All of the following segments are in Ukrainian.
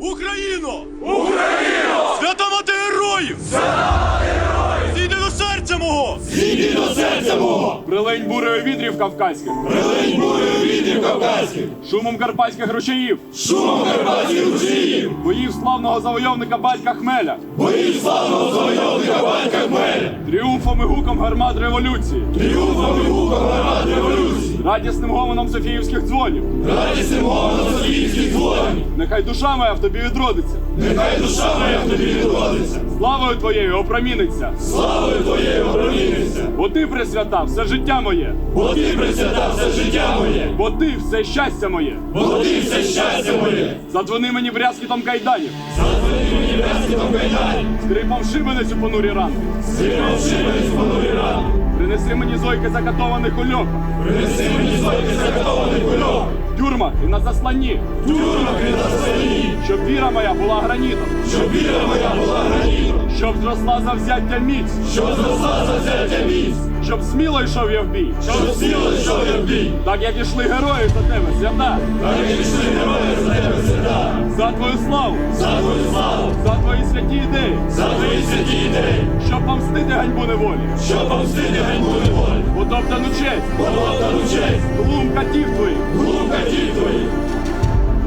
Україно! Україно! Свята мати героїв! Свята мати героїв! Зійди до серця мого! Зійди до серця мого, Прилинь бурею вітрів кавказьких, прилинь бурею вітрів кавказьких, шумом карпатських ручаїв, шумом карпатських ручіїв, боїв славного завойовника батька Хмеля, боїв славного завойовника батька Хмеля, тріумфом і гуком гармат революції, тріумфом і гуком гармат революції, радісним гомоном Софіївських дзвонів. радісним гомоном. Нехай душа моя в тобі відродиться, Нехай душа моя в тобі відродиться, славою твоєю опроміниться, славою твоєю проміниться, бо ти присвята все життя моє, бо ти присвятав все життя моє, бо ти все щастя моє. бо ти все щастя моє, Задзвони мені брязкітом кайданів, задвини мені брязкітом кайдані, скрипом шибениць у понурі ранки. сильно вшиваний в понурі рану, Принеси мені зойки закатованих у льохах, принеси мені зойки закатований кульок, в тюрмах і на засланні, тюрмах і на столі, щоб віра моя була гранітом, щоб віра моя була гранітом, щоб зросла завзяття міць, щоб зросла за взяття місць, щоб сміло йшов я в бій, щоб сіло йшов я в бій, так як ішли герої за тебе, свята, так як йшли герої за тебе свята, за твою славу, за твою славу, за твої святі ідеї, за твої святі ідеї, щоб помстити ганьбу неволі, щоб помстити ганьбу неволі, потоптану честь, полотану честь, глум катів твоїх, глум катів твоїх,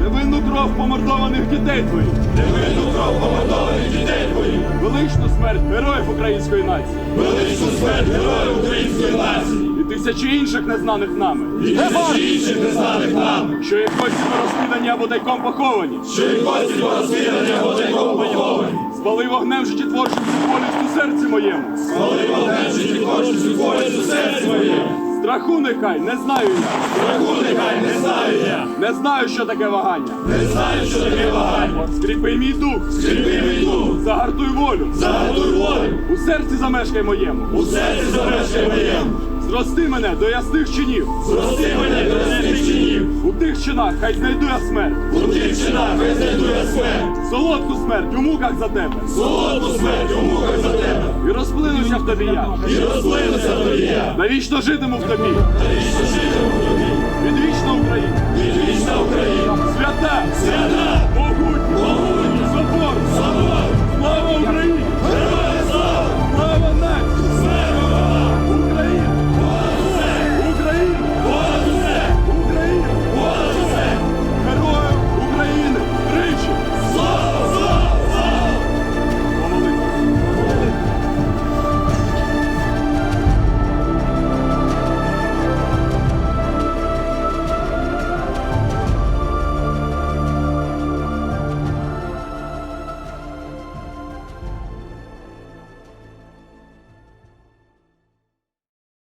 невинну кров помордованих дітей твоїх, невинну кров помордованих дітей твоїх, величну смерть героїв української нації. Величну смерть героїв української нації, і тисячі інших незнаних нами, і тисячі інших незнаних нам, що як гості розслідані або тайком поховані, що і кості по розслідування годинком поховані, спали вогнем життєтворчим болість у серці моєму. коли вогнем житті хочуть відворять у серці моєму, Страху нехай не знаю я, страху нехай не знаю я, не знаю, що таке вагання. не знаю, що таке вагання, Скріпи мій дух, скріпи мій дух, загартуй волю, загадуй волю, у серці замешкай моєму, у серці замешкай моєму, зрости мене до ясних чинів. зрости мене до ясних чинів, У тих чинах хай знайду я смерть, у тих чинах хай знайду я смерть, солодку смерть у муках за тебе, солодку смерть у муках за тебе, і розплинуся в тобі я. і розплинуся в тобі я, Навічно житиму в тобі, Навічно житиму в тобі, відвічна Україна.